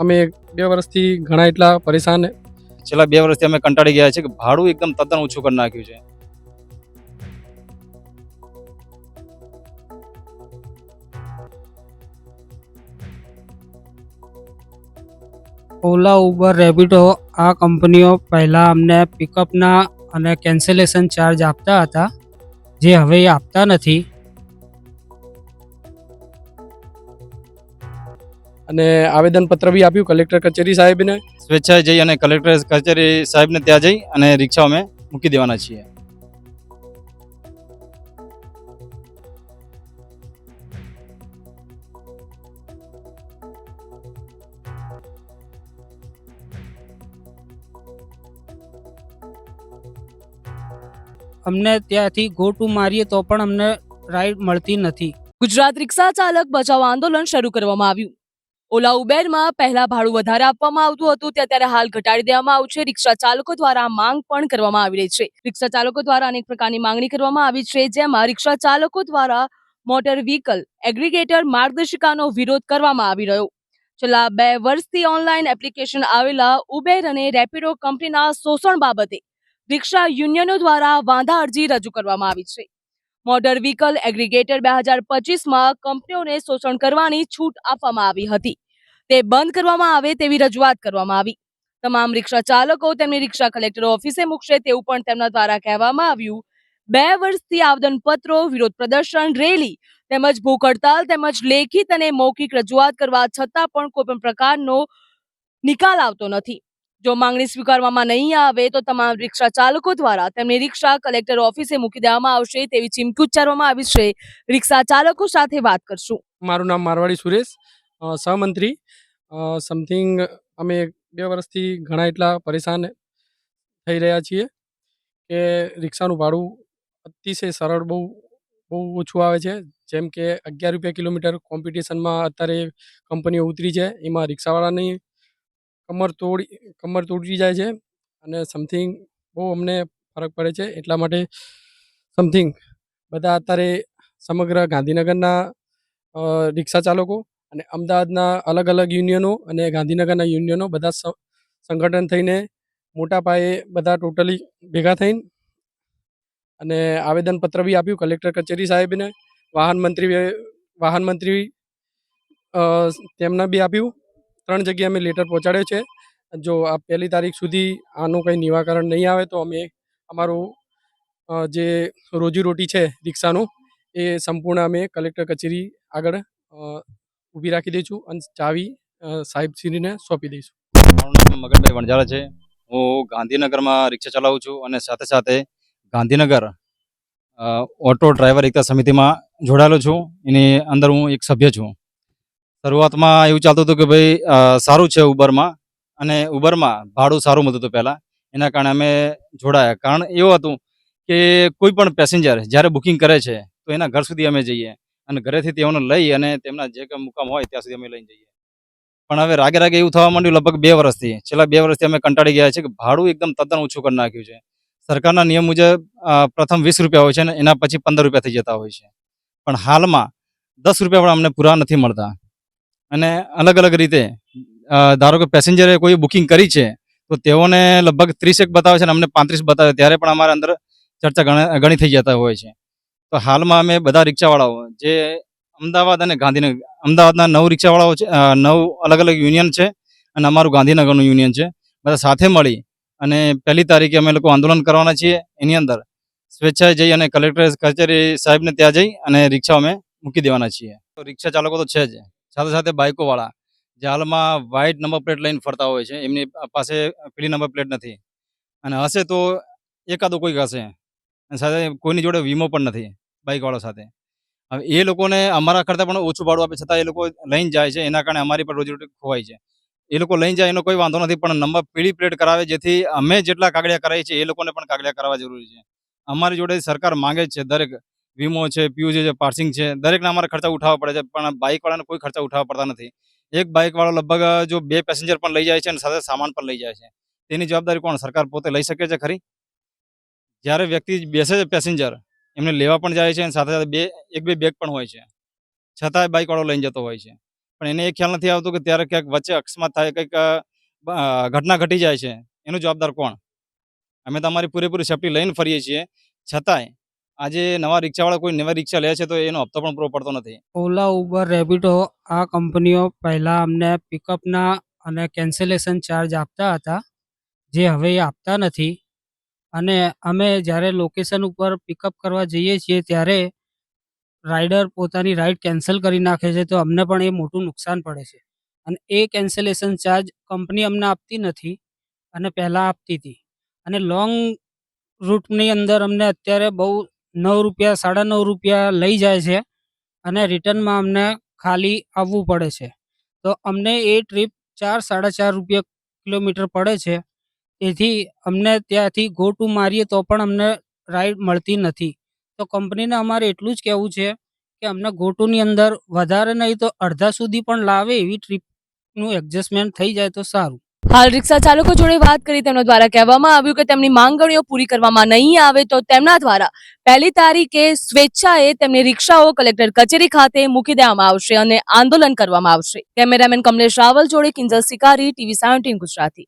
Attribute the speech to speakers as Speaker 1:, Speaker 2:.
Speaker 1: અમે બે વર્ષથી ઘણા એટલા પરેશાન
Speaker 2: છેલ્લા બે વર્ષથી અમે કંટાળી ગયા છે કે ભાડું એકદમ તદ્દન ઓછું કરી નાખ્યું છે.
Speaker 3: ઓલા ઉબર રેપિડો આ કંપનીઓ પહેલાં અમને પિકઅપના અને કેન્સલેશન ચાર્જ આપતા હતા. જે હવે એ આપતા નથી.
Speaker 1: અને આવેદનપત્ર બી આપ્યું કલેક્ટર કચેરી સાહેબને.
Speaker 2: સ્વેચ્છાએ જઈ અને કલેક્ટર કચેરી સાહેબને ત્યાં જઈ અને રિક્ષા અમે મૂકી દેવાના છીએ.
Speaker 3: અમને ત્યાંથી ગોટું મારીએ તો પણ અમને રાઈડ મળતી નથી.
Speaker 4: ગુજરાત રિક્ષા ચાલક બચાવ આંદોલન શરૂ કરવામાં આવ્યું. ઓલા ઉબેરમાં પહેલા ભાડું વધારે આપવામાં આવતું હતું તે અત્યારે હાલ ઘટાડી દેવામાં આવ્યું છે. રિક્ષા ચાલકો દ્વારા માંગ પણ કરવામાં આવી રહી છે. રિક્ષા ચાલકો દ્વારા અનેક પ્રકારની માંગણી કરવામાં આવી છે, જેમાં રિક્ષા ચાલકો દ્વારા મોટર વ્હીકલ એગ્રીગેટર માર્ગદર્શિકાનો વિરોધ કરવામાં આવી રહ્યો. છેલ્લા બે વર્ષથી ઓનલાઈન એપ્લિકેશન આવેલા ઉબેર અને રેપિડો કંપનીના શોષણ બાબતે રિક્ષા યુનિયનો દ્વારા વાંધા અરજી રજૂ કરવામાં આવી છે. મોટર વ્હીકલ એગ્રીગેટર બે હજાર પચીસમાં કંપનીઓને શોષણ કરવાની છૂટ આપવામાં આવી હતી. તે બંધ કરવામાં આવે તેવી રજૂઆત કરવામાં આવી. તમામ રિક્ષા ચાલકો તેમની રિક્ષા કલેક્ટર ઓફિસે મૂકશે તેવું પણ તેમના દ્વારા કહેવામાં આવ્યું. બે વર્ષથી આવેદનપત્રો, વિરોધ પ્રદર્શન, રેલી તેમજ ભૂખ હડતાલ તેમજ લેખિત અને મૌખિક રજૂઆત કરવા છતાં પણ કોઈ પણ પ્રકારનો નિકાલ આવતો નથી. જો માંગણી સ્વીકારવામાં નહીં આવે તો તમામ રિક્ષા ચાલકો દ્વારા તેમની રિક્ષા કલેક્ટર ઓફિસે મૂકી દેવામાં આવશે તેવી ચીમકી ઉચ્ચારવામાં આવી છે. રિક્ષા ચાલકો સાથે વાત કરશું.
Speaker 1: મારું નામ મારવાડી સુરેશ સહમંત્રી સમથિંગ અમે બે વર્ષથી ઘણા એટલા પરેશાન થઈ રહ્યા છીએ કે રિક્ષાનું ભાડું અતિશય સરળ બહુ બહુ ઓછું આવે છે. જેમ કે અગિયાર રૂપિયા કિલોમીટર કોમ્પિટિશનમાં અત્યારે કંપનીઓ ઉતરી છે, એમાં રિક્ષાવાળાની કમર તોડી, કમર તૂટી જાય છે અને સમથિંગ બહુ અમને ફરક પડે છે. એટલા માટે સમથિંગ બધા અત્યારે સમગ્ર ગાંધીનગરના રિક્ષા ચાલકો અને અમદાવાદના અલગ અલગ યુનિયનો અને ગાંધીનગરના યુનિયનો બધા સંગઠન થઈને મોટા પાયે બધા ટોટલી ભેગા થઈને અને આવેદનપત્ર બી આપ્યું કલેક્ટર કચેરી સાહેબને, વાહન મંત્રી વાહન મંત્રી તેમને બી આપ્યું. ત્રણ જગ્યાએ અમે લેટર પહોંચાડ્યો છે. જો આ પહેલી તારીખ સુધી આનું કંઈ નિવાકરણ નહીં આવે તો અમે અમારું જે રોજીરોટી છે રિક્ષાનું, એ સંપૂર્ણ અમે કલેક્ટર કચેરી આગળ ઊભી રાખી દઈશું અને ચાવી સાહેબશ્રીને સોંપી દઈશું.
Speaker 2: મારું નામ મગનભાઈ વણઝારા છે. હું ગાંધીનગરમાં રિક્ષા ચલાવું છું અને સાથે સાથે ગાંધીનગર ઓટો ડ્રાઈવર એકતા સમિતિમાં જોડાયેલો છું. એની અંદર હું એક સભ્ય છું. શરૂઆતમાં એવું ચાલતું હતું કે ભાઈ સારું છે ઉબરમાં અને ઉબરમાં ભાડું સારું મળતું હતું પહેલાં. એના કારણે અમે જોડાયા. કારણ એવું હતું કે કોઈ પણ પેસેન્જર જ્યારે બુકિંગ કરે છે, તો એના ઘર સુધી અમે જઈએ અને ઘરેથી તેઓને લઈ અને તેમના જે કંઈ મુકામ હોય ત્યાં સુધી અમે લઈને જઈએ. પણ હવે રાગે રાગે એવું થવા માંડ્યું લગભગ બે વર્ષથી. છેલ્લા બે વર્ષથી અમે કંટાળી ગયા છે કે ભાડું એકદમ તદ્દન ઓછું કરી નાખ્યું છે. સરકારના નિયમ મુજબ પ્રથમ વીસ રૂપિયા હોય છે અને એના પછી પંદર રૂપિયા થઈ જતા હોય છે. પણ હાલમાં દસ રૂપિયા પણ અમને પૂરા નથી મળતા. અને અલગ અલગ રીતે ધારો કે પેસેન્જરે કોઈ બુકિંગ કરી છે, તો તેઓને લગભગ ત્રીસેક બતાવે છે અને અમને પાંત્રીસ બતાવે ત્યારે પણ અમારા અંદર ચર્ચા ઘણી થઈ જતા હોય છે. તો હાલમાં અમે બધા રિક્ષાવાળાઓ, જે અમદાવાદ અને ગાંધીનગર, અમદાવાદના નવ રિક્ષાવાળાઓ છે નવ અલગ અલગ યુનિયન છે અને અમારું ગાંધીનગરનું યુનિયન છે. બધા સાથે મળી અને પહેલી તારીખે અમે લોકો આંદોલન કરવાના છીએ. એની અંદર સ્વેચ્છાએ જઈ અને કલેક્ટર, કચેરી સાહેબને ત્યાં જઈ અને રિક્ષા અમે મૂકી દેવાના છીએ. તો રિક્ષા ચાલકો તો છે જ. સાથે સાથે બાઇકોવાળા જે હાલમાં વ્હાઇટ નંબર પ્લેટ લઈને ફરતા હોય છે, એમની પાસે પીળી નંબર પ્લેટ નથી. અને હશે તો એકાદો કોઈક હશે. અને સાથે કોઈની જોડે વીમો પણ નથી બાઇકવાળા સાથે. હવે એ લોકોને અમારા કરતાં પણ ઓછું ભાડું આપે, છતાં એ લોકો લઈને જાય છે, એના કારણે અમારી પણ રોજીરોટી ખોવાય છે. એ લોકો લઈને જાય, એનો કોઈ વાંધો નથી, પણ નંબર પીળી પ્લેટ કરાવે, જેથી અમે જેટલા કાગળિયા કરાવીએ છીએ, એ લોકોને પણ કાગળિયા કરાવવા જરૂરી છે. અમારી જોડે સરકાર માંગે છે દરેક વીમો છે પીયુસી છે પાર્સિંગ છે, દરેકને અમારે ખર્ચા ઉઠાવવા પડે છે, પણ બાઇકવાળાને કોઈ ખર્ચા ઉઠાવવા પડતા નથી. એક બાઇકવાળો લગભગ, જો બે પેસેન્જર પણ લઈ જાય છે અને સાથે સામાન પણ લઈ જાય છે. તેની જવાબદારી કોણ? સરકાર પોતે લઈ શકે છે ખરી? જ્યારે વ્યક્તિ બેસે છે પેસેન્જર, એમને લેવા પણ જાય છે અને સાથે સાથે બે, એક બે બેગ પણ હોય છે. છતાંય બાઇકવાળો લઈને જતો હોય છે. પણ એને એ ખ્યાલ નથી આવતો કે ત્યારે ક્યાંક વચ્ચે અકસ્માત થાય, કંઈક ઘટના ઘટી જાય છે. એનું જવાબદાર કોણ? અમે તો અમારી પૂરેપૂરી સેફટી લઈને ફરીએ છીએ. છતાંય આજે નવા રિક્ષાવાળા કોઈ નવા રિક્ષા લે છે તો એનો હપ્તો પણ પૂરો પડતો નથી.
Speaker 3: ઓલા, ઉબર, રેપિડો આ કંપનીઓ પહેલાં અમને પિકઅપના અને કેન્સલેશન ચાર્જ આપતા હતા, જે હવે એ આપતા નથી. અને અમે જ્યારે લોકેશન ઉપર પિકઅપ કરવા જઈએ છીએ ત્યારે રાઇડર પોતાની રાઇડ કેન્સલ કરી નાખે છે તો અમને પણ એ મોટું નુકસાન પડે છે. અને એ કેન્સલેશન ચાર્જ કંપની અમને આપતી નથી અને પહેલાં આપતી હતી. અને લોંગ રૂટની અંદર અમને અત્યારે બહુ નવ રૂપિયા, સાડા નવ રૂપિયા લઈ જાય છે અને રિટર્નમાં અમને ખાલી આવવું પડે છે. તો અમને એ ટ્રીપ ચાર, સાડા ચાર રૂપિયા કિલોમીટર પડે છે. તેથી અમને ત્યાંથી ગો ટુ મારીએ તો પણ અમને રાઈડ મળતી નથી. તો કંપનીને અમારે એટલું જ કહેવું છે કે અમને ગો ટુની અંદર વધારે નહીં તો અડધા સુધી પણ લાવે એવી ટ્રીપનું એડજસ્ટમેન્ટ થઈ જાય તો સારું.
Speaker 4: હાલ રિક્ષા ચાલકો જોડે વાત કરી તેમના દ્વારા કહેવામાં આવ્યું કે તેમની માંગણીઓ પૂરી કરવામાં નહીં આવે તો તેમના દ્વારા પહેલી તારીખે સ્વેચ્છાએ તેમની રિક્ષાઓ કલેક્ટર કચેરી ખાતે મૂકી દેવામાં આવશે અને આંદોલન કરવામાં આવશે. કેમેરામેન કમલેશ રાવલ જોડે કિંજલ શિકારી, ટીવી સેવન્ટીન ગુજરાતી.